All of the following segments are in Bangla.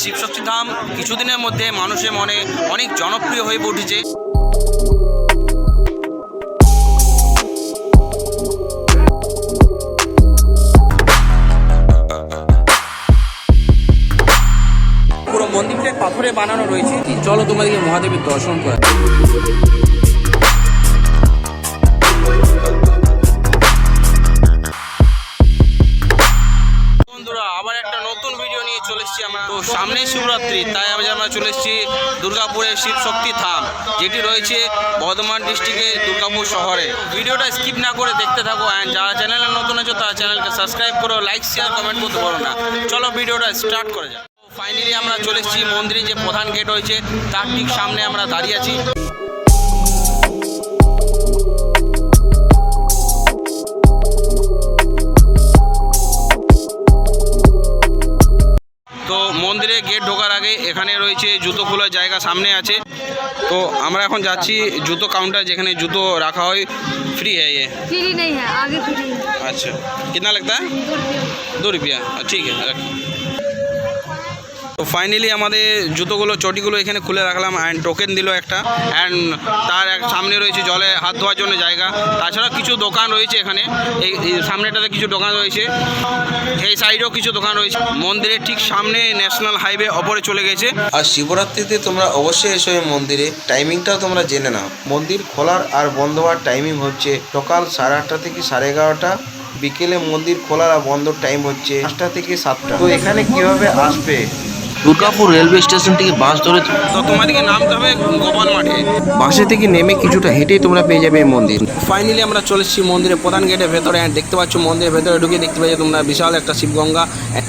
শিবশক্তি ধাম কিছুদিনের মধ্যে মানুষের মনে অনেক জনপ্রিয় হয়ে উঠেছে পুরো মন্দিরটা পাথরে বানানো রয়েছে। চলো তোমাদেরকে মহাদেবের দর্শন করা সামনেই শিবরাত্রি, তাই আমি আমরা চলে এসেছি দুর্গাপুরের শিবশক্তি থাম যেটি রয়েছে বর্ধমান ডিস্ট্রিক্টের দুর্গাপুর শহরে। ভিডিওটা স্কিপ না করে দেখতে থাকো অ্যান্ড যারা চ্যানেলে নতুন আছো, তারা চ্যানেলকে সাবস্ক্রাইব করো, লাইক শেয়ার কমেন্ট করতে পারো না। চলো ভিডিওটা স্টার্ট করে যাও ফাইনালি আমরা চলে এসেছি মন্দিরের যে প্রধান গেট রয়েছে, তার ঠিক সামনে আমরা দাঁড়িয়ে আছি। তো মন্দিরে গেট ঢোকার আগে এখানে রয়েছে জুতো খোলার জায়গা সামনে আছে তো আমরা এখন যাচ্ছি জুতো কাউন্টার যেখানে জুতো রাখা হয় फ्री है ये फ्री नहीं है आगे फ्री है अच्छा कितना लगता है दो रुपया ठीक है रख তো ফাইনালি আমাদের জুতোগুলো, চটিগুলো এখানে খুলে রাখলাম অ্যান্ড টোকেন দিল একটা। অ্যান্ড তার এক সামনে রয়েছে জলে হাত ধোয়ার জন্য জায়গা। তাছাড়া কিছু দোকান রয়েছে এখানে। এই সামনেটাতে কিছু দোকান রয়েছে। এই সাইডেও কিছু দোকান রয়েছে। মন্দিরের ঠিক সামনে ন্যাশনাল হাইওয়ে ওপরে চলে গেছে। আর শিবরাত্রিতে তোমরা অবশ্যই এসো এই মন্দিরে। টাইমিংটাও তোমরা জেনে নাও। মন্দির খোলার আর বন্ধ হওয়ার টাইমিং হচ্ছে সকাল সাড়ে আটটা থেকে সাড়ে এগারোটা। বিকেলে মন্দির খোলার আর বন্ধর টাইম হচ্ছে পাঁচটা থেকে সাতটা। তো এখানে কীভাবে আসবে? দুর্গাপুর রেলওয়ে স্টেশন থেকে বাস ধরে তোমাদেরকে নামতে হবে গোপাল মাঠে। বাসে থেকে নেমে কিছুটা হেঁটেই তোমরা পেয়ে যাবে এই মন্দির। ফাইনালি আমরা চলে এসেছি মন্দিরের প্রধান গেটের ভেতরে। দেখতে পাচ্ছ মন্দিরের ভেতরে ঢুকে দেখতে পাচ্ছ তোমরা বিশাল একটা শিবগঙ্গা।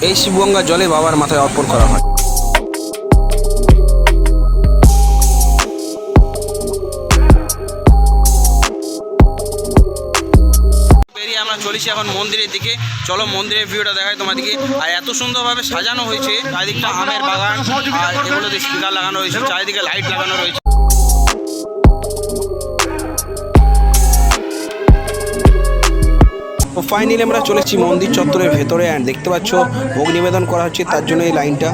এই শিবগঙ্গা জলে বাবার মাথায় অর্পণ করা হয়। চলেছি এখন মন্দিরের দিকে। চলো মন্দিরের ভিউটা দেখাই তোমাদেরকে। আর এত সুন্দরভাবে সাজানো হয়েছে চারিদিকটা আমের বাগান আর এগুলোতে স্পিকার লাগানো রয়েছে চারিদিকে লাইট লাগানো রয়েছে। তো ফাইনালি আমরা চলেছি মন্দির চত্বরের ভেতরে অ্যান্ড দেখতে পাচ্ছ ভোগ নিবেদন করা হচ্ছে তার জন্য এই লাইনটা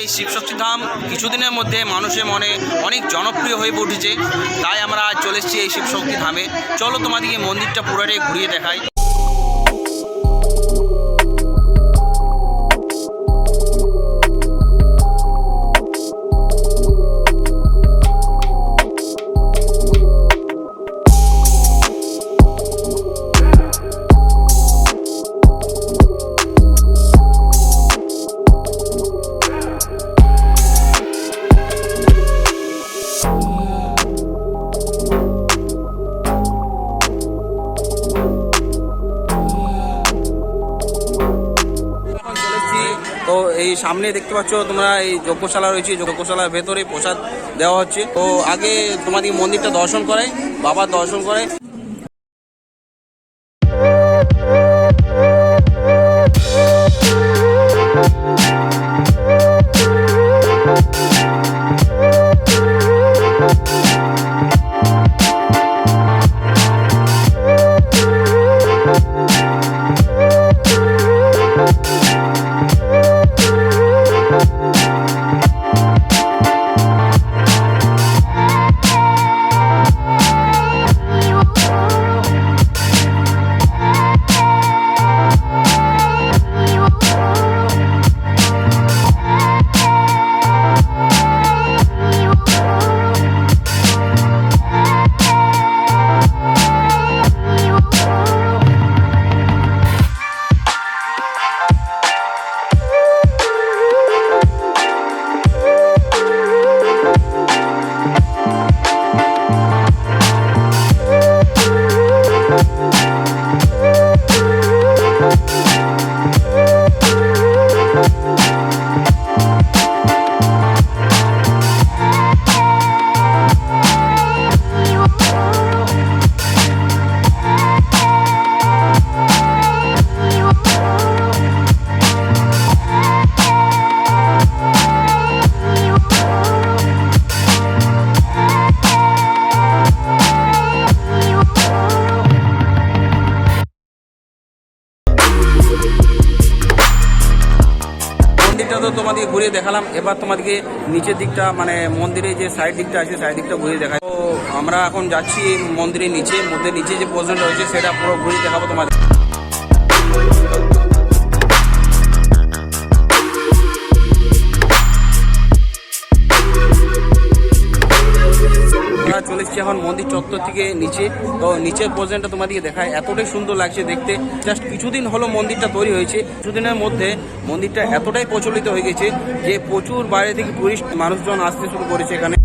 এই শিবশক্তি ধাম কিছুদিনের মধ্যে মানুষের মনে অনেক জনপ্রিয় হয়ে উঠেছে তাই আমরা আজ চলে এসেছি এই শিবশক্তি ধামে। চলো তোমাদেরকে মন্দিরটা পুরোটাই ঘুরিয়ে দেখাই। তো এই সামনে দেখতে পাচ্ছ তোমরা এই যজ্ঞশালা রয়েছে, যজ্ঞশালার ভেতরে প্রসাদ দেওয়া হচ্ছে। তো আগে তোমাদের মন্দিরটা দর্শন করে বাবা দর্শন করে ঘুরিয়ে দেখালাম। এবার তোমাদেরকে নিচের দিকটা মানে মন্দিরের যে সাইড দিকটা আছে সাইড দিকটা ঘুরিয়ে দেখাই। তো আমরা এখন যাচ্ছি মন্দিরের নিচে। মধ্যে নিচে যে পোর্শনটা রয়েছে, সেটা পুরো ঘুরিয়ে দেখাবো তোমাদের। এখন মন্দির চত্বর থেকে নিচে। তো নিচের পর্যন্ত তোমাদেরকে দেখায়। এতটাই সুন্দর লাগছে দেখতে। জাস্ট কিছুদিন হলো মন্দিরটা তৈরি হয়েছে। কিছুদিনের মধ্যে মন্দিরটা এতটাই প্রচলিত হয়ে গেছে যে প্রচুর বাইরে থেকে টুরিস্ট মানুষজন আসতে শুরু করেছে এখানে।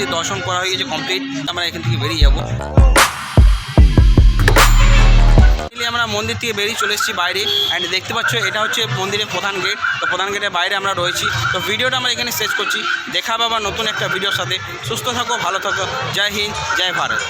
মন্দির দর্শন করা হয়ে গেছে কমপ্লিট আমরা এখান থেকে বেরিয়ে যাব। আমরা মন্দির থেকে বেরিয়ে চলে এসেছি বাইরে অ্যান্ড দেখতে পাচ্ছ এটা হচ্ছে মন্দিরের প্রধান গেট তো প্রধান গেটের বাইরে আমরা রয়েছি। তো ভিডিওটা আমরা এখানে শেষ করছি। দেখা পাবা নতুন একটা ভিডিওর সাথে। সুস্থ থাকো, ভালো থাকো। জয় হিন্দ, জয় ভারত।